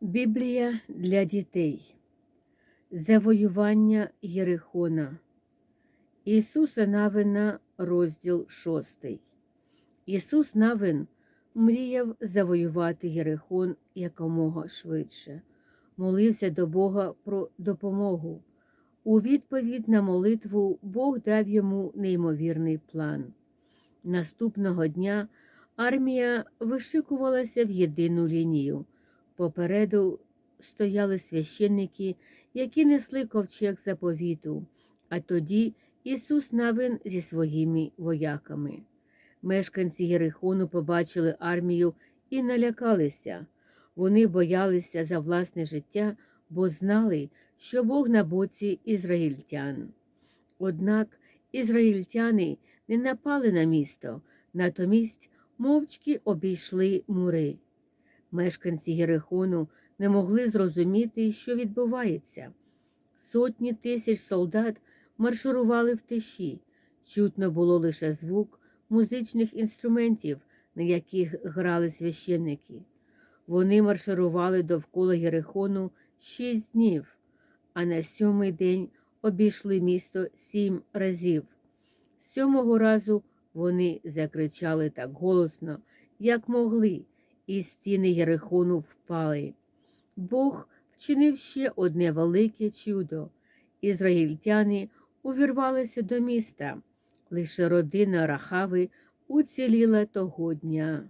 Біблія для дітей. Завоювання Єрихона. Ісуса Навина, розділ 6. Ісус Навин мріяв завоювати Єрихон якомога швидше, молився до Бога про допомогу. У відповідь на молитву Бог дав йому неймовірний план. Наступного дня армія вишикувалася в єдину лінію. Попереду стояли священники, які несли ковчег заповіту, а тоді Ісус Навин зі своїми вояками. Мешканці Єрихону побачили армію і налякалися. Вони боялися за власне життя, бо знали, що Бог на боці ізраїльтян. Однак ізраїльтяни не напали на місто, натомість мовчки обійшли мури. Мешканці Єрихону не могли зрозуміти, що відбувається. Сотні тисяч солдат марширували в тиші. Чутно було лише звук музичних інструментів, на яких грали священники. Вони марширували довкола Єрихону шість днів, а на сьомий день обійшли місто сім разів. Сьомого разу вони закричали так голосно, як могли, і стіни Єрихону впали. Бог вчинив ще одне велике чудо. Ізраїльтяни увірвалися до міста. Лише родина Рахави уціліла того дня.